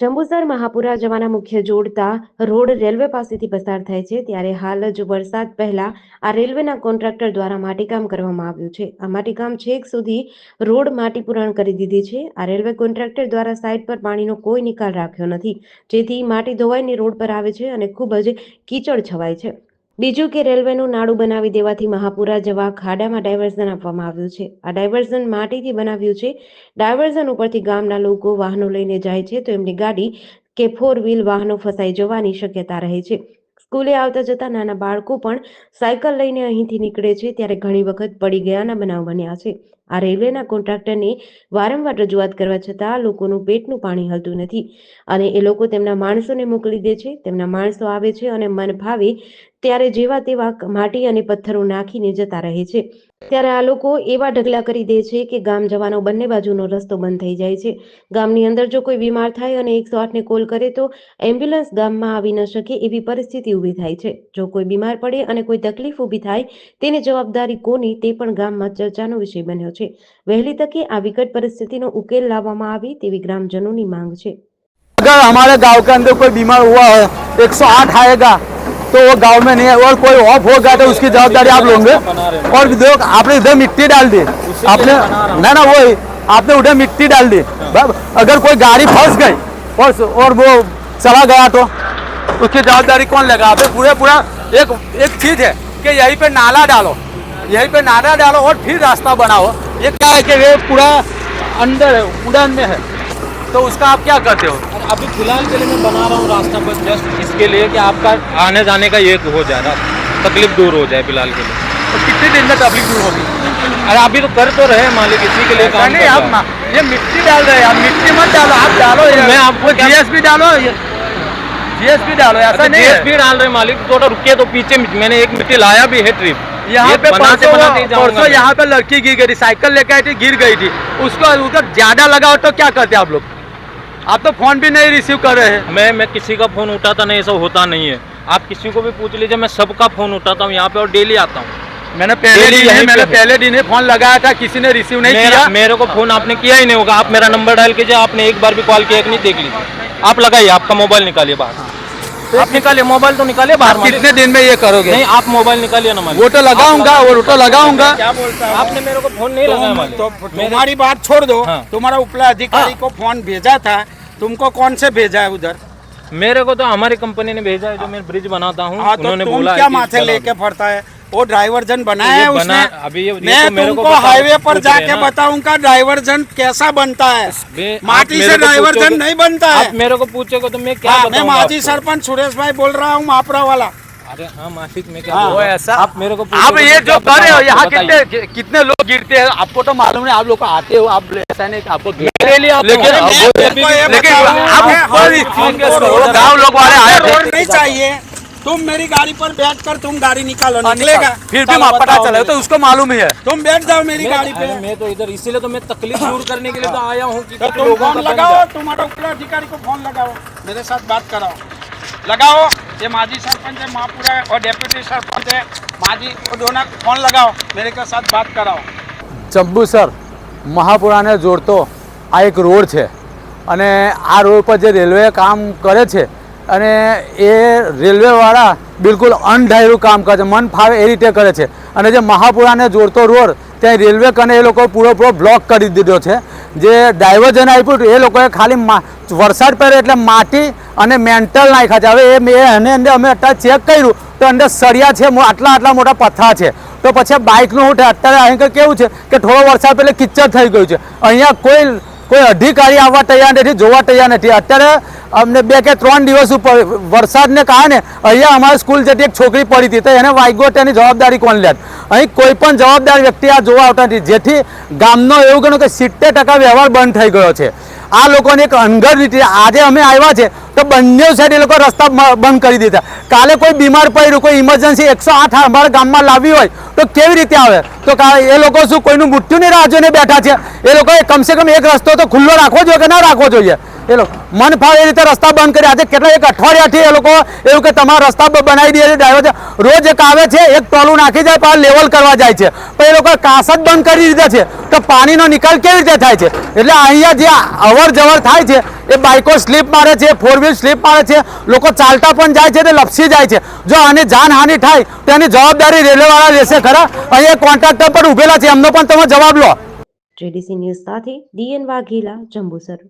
જંબુસર મહાપુરા જવાના મુખ્ય જોડતા રોડ રેલવે પાસેથી પસાર થાય છે, ત્યારે હાલ જ વરસાદ પહેલા આ રેલવેના કોન્ટ્રાક્ટર દ્વારા માટીકામ કરવામાં આવ્યું છે. આ માટીકામ છેક સુધી રોડ માટી પુરાણ કરી દીધી છે. આ રેલવે કોન્ટ્રાક્ટર દ્વારા સાઇટ પર પાણીનો કોઈ નિકાલ રાખ્યો નથી, જેથી માટી ધોવાઈને રોડ પર આવે છે અને ખૂબ જ કીચડ છવાય છે. બીજું કે રેલવેનું નાડું બનાવી દેવાથી મહાપુરા જવા ખાડામાં ડાયવર્ઝન આપવામાં આવ્યું છે. આ ડાયવર્ઝન માટીથી બનાવ્યું છે. ડાયવર્ઝન ઉપરથી ગામના લોકો વાહનો લઈને જાય છે તો એમની ગાડી કે ફોર વ્હીલ વાહનો ફસાઈ જવાની શક્યતા રહે છે. સ્કૂલે આવતા જતા નાના બાળકો પણ સાયકલ લઈને અહીંથી નીકળે છે ત્યારે ઘણી વખત પડી ગયાના બનાવ બન્યા છે. આ રેલવેના કોન્ટ્રાક્ટરને વારંવાર રજૂઆત કરવા છતાં લોકોનું પેટનું પાણી હલતું નથી અને એ લોકો તેમના માણસોને મોકલી દે છે. તેમના માણસો આવે છે અને મન ભાવે ત્યારે જેવા તેવા માટી અને પથ્થરો નાખીને જતા રહે છે ત્યારે આ લોકો એવા ઢગલા કરી દે છે કે ગામ જવાનો બંને બાજુનો રસ્તો બંધ થઈ જાય છે ગામની અંદર જો કોઈ બીમાર થાય અને એકસો આઠને કોલ કરે તો એમ્બ્યુલન્સ ગામમાં આવી ન શકે એવી પરિસ્થિતિ ઊભી થાય છે જો કોઈ બીમાર પડે અને કોઈ તકલીફ ઊભી થાય તેની જવાબદારી કોની તે પણ ગામમાં ચર્ચાનો વિષય બન્યો છે વહેલી તકે આ વિકટ પરિસ્થિતિનો ઉકેલ લાવવામાં આવે તેવી ગ્રામજનોની માંગ છે अगर हमारे गांव के अंदर कोई बीमार हुआ है एक सौ आठ आएगा तो वो गाँव में नहीं है और कोई ऑफ़ हो गया तो उसकी जवाबदारी आप लोगे। और देखो आपने इधर मिट्टी डाल दी। आपने ना ना वही आपने उधर मिट्टी डाल दी। अगर कोई गाड़ी फंस गई और और वो चला गया तो? उसकी जवाबदारी कौन लेगा? आप पूरे पूरा एक एक चीज़ है कि यहीं पे नाला डालो। यहीं पे नाला डालो और फिर रास्ता बनाओ। ये क्या है कि ये पूरा अंदर है उड़ान में है। तो उसका आप क्या करते हो? अभी फ़िलहाल के लिए मैं बना रहा हूँ रास्ता बस जस्ट इसके लिए कि आपका आने जाने का ये हो जाए ना तकलीफ़ दूर हो जाए फ़िलहाल के लिए। तो कितने दिन में तकलीफ़ दूर होगी? अरे अभी तो कर तो रहे मालिक इसी के लिए काम नहीं आप ये मिट्टी डाल रहे हैं आप मिट्टी मत डालो आप डालो मैं आपको जीएसपी डालो जीएसपी डालो ऐसा नहीं है। भी डाल रहे मालिक थोड़ा रुके तो पीछे मैंने एक मिट्टी लाया भी है ट्रिप। यहाँ पे परसों ही। यहाँ पे लड़की गिर गई थी साइकिल लेके आई थी गिर गई थी। उसको उधर ज़्यादा लगाओ तो क्या करते आप लोग? आप तो फ़ोन भी नहीं रिसीव कर रहे हैं। मैं मैं किसी का फ़ोन उठाता नहीं ऐसा होता नहीं है। आप किसी को भी पूछ लीजिए मैं सबका फ़ोन उठाता हूँ यहाँ पे और डेली आता हूँ। मैंने पहले दिन ही मैंने पहले दिन ही फ़ोन लगाया था किसी ने रिसीव नहीं किया। मेरे को फ़ोन आपने किया ही नहीं होगा। आप मेरा नंबर डायल कीजिए आपने एक बार भी कॉल किया कि नहीं देख लीजिए। आप लगाइए आपका मोबाइल निकालिए बाहर। आप निकालिए मोबाइल तो निकालिए बाहर आप कितने दिन में ये करोगे? नहीं आप मोबाइल निकालिए ना वोटो वो तो लगाऊँगा वो तो लगाऊँगा। क्या बोलता है? आपने मेरे को फ़ोन नहीं लगाया तो मेरे- तुम्हारी बात छोड़ दो। हाँ। तुम्हारा उपला अधिकारी को फ़ोन भेजा था। तुमको कौन से भेजा है उधर? मेरे को तो हमारी कंपनी ने भेजा है जो मैं ब्रिज बनाता हूँ। हाँ तो उन्होंने बोला क्या माथे लेके फरता है? वो ड्राइवर जन बनाया है उसने। अभी ये, मैं तुमको हाईवे पर जाके बताऊँगा ड्राइवर जन कैसा बनता है। माटी से ड्राइवर जन नहीं बनता है। मेरे को पूछोगे तो मैं क्या हाँ, मैं माजी सरपंच सुरेश भाई बोल रहा हूँ मापरा वाला। अरे हाँ माफिक में क्या हाँ, वो ऐसा आप मेरे को आप ये जो कर रहे हो यहाँ कितने कितने लोग गिरते हैं आपको तो मालूम है आप लोग आते हो आप ऐसा नहीं आपको ले लिया लेकिन आप गाँव लोग वाले आए रोड नहीं चाहिए। तुम मेरी गाड़ी पर बैठ कर तुम गाड़ी निकालो हाँ, निकलेगा फिर भी चलो पता बताओ चला तो उसको मालूम ही है तुम बैठ जाओ मेरी मैं- गाड़ी अरे पे मैं तो इधर इसीलिए तो मैं तकलीफ दूर करने के लिए तो आया हूँ कि तो कुछ तुम लोगों फोन का बन लगाओ जाए। तुम्हारा उपला अधिकारी को फोन लगाओ मेरे साथ बात कराओ लगाओ ये माजी सरपंच है महापुरा है और डेप्यूटी सरपंच है माजी वो दोनों को फोन लगाओ मेरे के साथ बात कराओ જંબુસર મહાપુરાને જોડતો આ એક રોડ છે અને આ રોડ પર જે રેલવે કામ કરે છે અને એ રેલવેવાળા બિલકુલ અનઢાયરું કામ કરે છે. મન ફાવે એ રીતે કરે છે. અને જે મહાપુરાને જોડતો રોડ, ત્યાં રેલવે કને એ લોકો પૂરો બ્લોક કરી દીધો છે. જે ડાયવર્જન આપ્યું એ લોકોએ ખાલી વરસાદ પડે એટલે માટી અને મેન્ટલ નાખ્યા છે. હવે એ એને અંદર અમે અત્યારે ચેક કર્યું, તો અંદર સળિયા છે આટલા આટલા મોટા પથ્થા છે. તો પછી બાઇકનું હું અત્યારે અહીં કેવું છે કે થોડો વરસાદ પહેલે કિચ્ચર થઈ ગયું છે. અહીંયા કોઈ કોઈ અધિકારી આવવા તૈયાર નથી, જોવા તૈયાર નથી. અત્યારે અમને બે કે ત્રણ દિવસ ઉપર વરસાદને કારણે અહીંયા અમારી સ્કૂલ જતી એક છોકરી પડી હતી તો એને વાગ્યો તેની જવાબદારી કોણ લે અહીં કોઈ પણ જવાબદાર વ્યક્તિ આ જોવા આવતા નથી. જેથી ગામનો એવું ગણો કે સિત્તેર ટકા વ્યવહાર બંધ થઈ ગયો છે. આ લોકોને એક અનગઢ રીતે આજે અમે આવ્યા છે તો બંને સાઈડ એ લોકો રસ્તા બંધ કરી દીધા. કાલે કોઈ બીમાર પડ્યું, કોઈ ઇમરજન્સી એકસો આઠ અમારા ગામમાં લાવવી હોય તો કેવી રીતે આવે? તો એ લોકો શું કોઈનું મૃત્યુની રાહ જોઈને બેઠા છે? એ લોકોએ કમસે કમ એક રસ્તો તો ખુલ્લો રાખવો જોઈએ કે ના રાખવો જોઈએ? એ લોકો મન ફાવે એ રીતે રસ્તા બંધ કરી. આજે કેટલા એક અઠવાડિયાથી એ લોકો એવું કે તમારા રસ્તા બનાવી દે છે ડ્રાઈવર છે. રોજ એક આવે છે, એક ટોલું નાખી જાય, પાછા લેવલ કરવા જાય છે. પણ એ લોકો કાસ જ બંધ કરી દીધા છે. તો પાણીનો નિકાલ કેવી રીતે થાય છે? એટલે અહીંયા જે અવર જવર થાય છે, એ બાઇકો સ્લીપ મારે છે ફોર વ્હીલ સ્લીપ મારે છે, લોકો ચાલતા પણ જાય છે, તે લપસી જાય છે. જો આની જાનહાનિ થાય, તો એની જવાબદારી રેલવેવાળા લેશે ખરા? અહીંયા કોન્ટ્રાક્ટર પણ ઉભેલા છે, એમનો પણ તમે જવાબ લો. જેડીસી ન્યૂઝ સાથે ડીએન વાઘેલા જંબુસર.